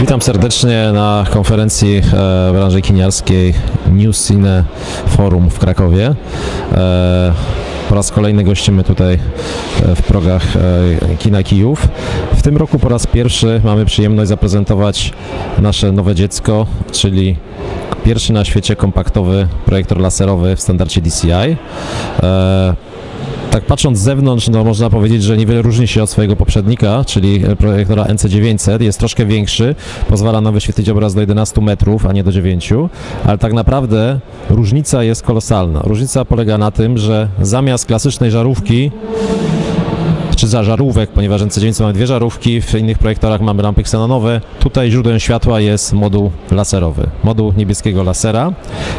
Witam serdecznie na konferencji e, branży kiniarskiej New Cine Forum w Krakowie. E, po raz kolejny gościmy tutaj e, w progach Kina Kijów. W tym roku po raz pierwszy mamy przyjemność zaprezentować nasze nowe dziecko, czyli pierwszy na świecie kompaktowy projektor laserowy w standardzie DCI. Tak patrząc z zewnątrz, no można powiedzieć, że niewiele różni się od swojego poprzednika, czyli projektora NC900. Jest troszkę większy, pozwala nam wyświetlić obraz do 11 metrów, a nie do 9, ale tak naprawdę różnica jest kolosalna. Różnica polega na tym, że zamiast klasycznej żarówki czy za żarówek, ponieważ NC900 mamy dwie żarówki, w innych projektorach mamy lampy ksenonowe. Tutaj źródłem światła jest moduł laserowy, moduł niebieskiego lasera.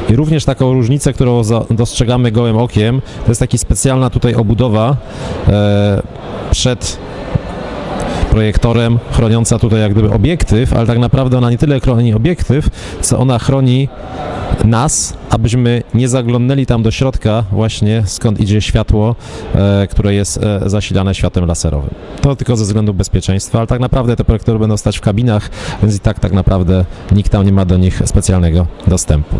I również taką różnicę, którą dostrzegamy gołym okiem, to jest taka specjalna tutaj obudowa e, przed projektorem, chroniąca tutaj jak gdyby obiektyw, ale tak naprawdę ona nie tyle chroni obiektyw, co ona chroni nas, abyśmy nie zaglądnęli tam do środka właśnie skąd idzie światło, e, które jest e, zasilane światłem laserowym. To tylko ze względu bezpieczeństwa, ale tak naprawdę te projektory będą stać w kabinach, więc i tak tak naprawdę nikt tam nie ma do nich specjalnego dostępu.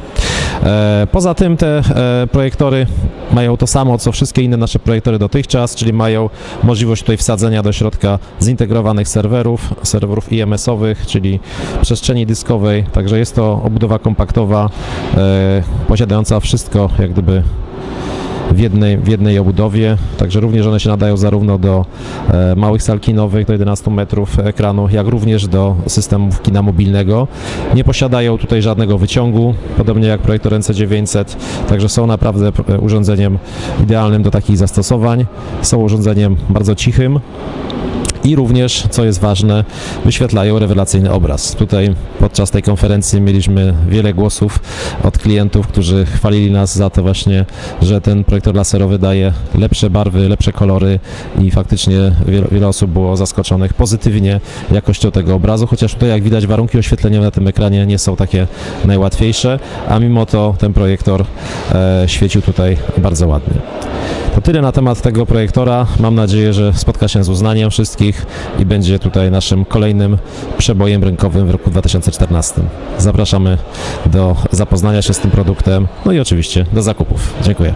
E, poza tym te e, projektory mają to samo, co wszystkie inne nasze projektory dotychczas, czyli mają możliwość tutaj wsadzenia do środka zintegrowanych serwerów, serwerów IMS-owych, czyli przestrzeni dyskowej, także jest to obudowa kompaktowa, e, posiadająca wszystko jak gdyby w jednej, w jednej obudowie, także również one się nadają zarówno do e, małych sal kinowych, do 11 metrów ekranu, jak również do systemów kina mobilnego. Nie posiadają tutaj żadnego wyciągu, podobnie jak projektor NC900, także są naprawdę e, urządzeniem idealnym do takich zastosowań. Są urządzeniem bardzo cichym, i również, co jest ważne, wyświetlają rewelacyjny obraz. Tutaj podczas tej konferencji mieliśmy wiele głosów od klientów, którzy chwalili nas za to właśnie, że ten projektor laserowy daje lepsze barwy, lepsze kolory i faktycznie wiele, wiele osób było zaskoczonych pozytywnie jakością tego obrazu, chociaż tutaj jak widać warunki oświetleniowe na tym ekranie nie są takie najłatwiejsze, a mimo to ten projektor e, świecił tutaj bardzo ładnie. To tyle na temat tego projektora. Mam nadzieję, że spotka się z uznaniem wszystkich i będzie tutaj naszym kolejnym przebojem rynkowym w roku 2014. Zapraszamy do zapoznania się z tym produktem, no i oczywiście do zakupów. Dziękuję.